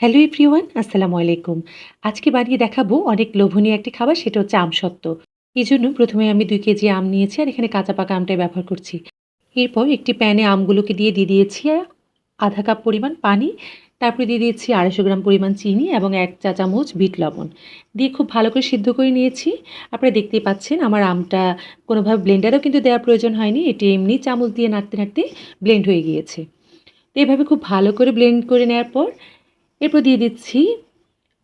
Hello everyone, আসসালামু আলাইকুম। আজকে বানিয়ে দেখাবো অনেক লোভনীয় একটি খাবার, সেটা হচ্ছে আমসত্ত্ব এই জন্য প্রথমে আমি দুই কেজি আম নিয়েছি আর এখানে কাঁচা পাকা আমটাই ব্যবহার করছি। এরপর একটি প্যানে আমগুলোকে দিয়ে দিয়ে দিয়েছি আধা কাপ পরিমাণ পানি, তারপরে দিয়ে দিয়েছি আড়াইশো গ্রাম পরিমাণ চিনি এবং এক চা চামচ বিট লবণ। দিয়ে খুব ভালো করে সিদ্ধ করে নিয়েছি। আপনারা দেখতেই পাচ্ছেন আমার আমটা কোনোভাবে ব্লেন্ডারও কিন্তু দেওয়ার প্রয়োজন হয়নি, এটি এমনি চামচ দিয়ে নাড়তে নাড়তে ব্লেন্ড হয়ে গিয়েছে। এভাবে খুব ভালো করে ব্লেন্ড করে নেওয়ার পর এরপর দিয়ে দিচ্ছি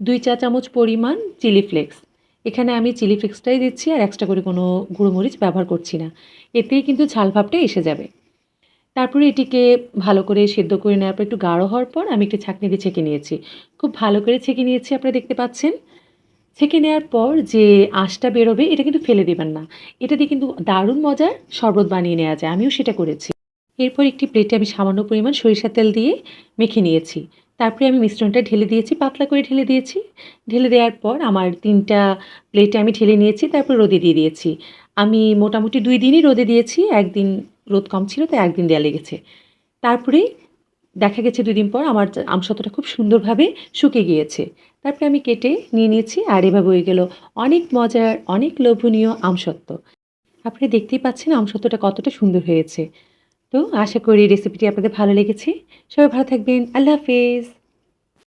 দুই চা চামচ পরিমাণ চিলি ফ্লেক্স। এখানে আমি চিলি ফ্লেক্সটাই দিচ্ছি আর এক্সট্রা করে কোনো গুঁড়ো মরিচ ব্যবহার করছি না। এতেই কিন্তু ঝাল ভাবটা এসে যাবে। তারপরে এটিকে ভালো করে সেদ্ধ করে নেওয়ার পর একটু গাঢ় হওয়ার পর আমি একটি ছাঁকনি দিয়ে ছেঁকে নিয়েছি। খুব ভালো করে ছেঁকে নিয়েছি আপনারা দেখতে পাচ্ছেন। ছেঁকে নেওয়ার পর যে আঁশটা বেরোবে এটা কিন্তু ফেলে দেবেন না। এটা দিয়ে কিন্তু দারুণ মজার শরবত বানিয়ে নেওয়া যায়। আমিও সেটা করেছি। এরপর একটি প্লেটে আমি সামান্য পরিমাণ সরিষার তেল দিয়ে মেখে নিয়েছি। তারপরে আমি মিশ্রণটা ঢেলে দিয়েছি, পাতলা করে ঢেলে দিয়েছি। ঢেলে দেওয়ার পর আমার তিনটা প্লেটে আমি ঢেলে নিয়েছি, তারপর রোদে দিয়ে দিয়েছি। আমি মোটামুটি দুই দিনই রোদে দিয়েছি, একদিন রোদ কম ছিল তাই একদিন দেওয়া লেগেছে। তারপরে দেখা গেছে দুদিন পর আমার আমসত্ত্বটা খুব সুন্দরভাবে শুকে গিয়েছে। তারপরে আমি কেটে নিয়ে নিয়েছি আর এভাবে হয়ে গেল অনেক মজার, অনেক লোভনীয় আমসত্ত্ব আপনি দেখতেই পাচ্ছেন আমসত্ত্বটা কতটা সুন্দর হয়েছে। তো আশা করি রেসিপিটি আপনাদের ভালো লেগেছে। সবাই ভালো থাকবেন। আল্লাহ হাফেজ।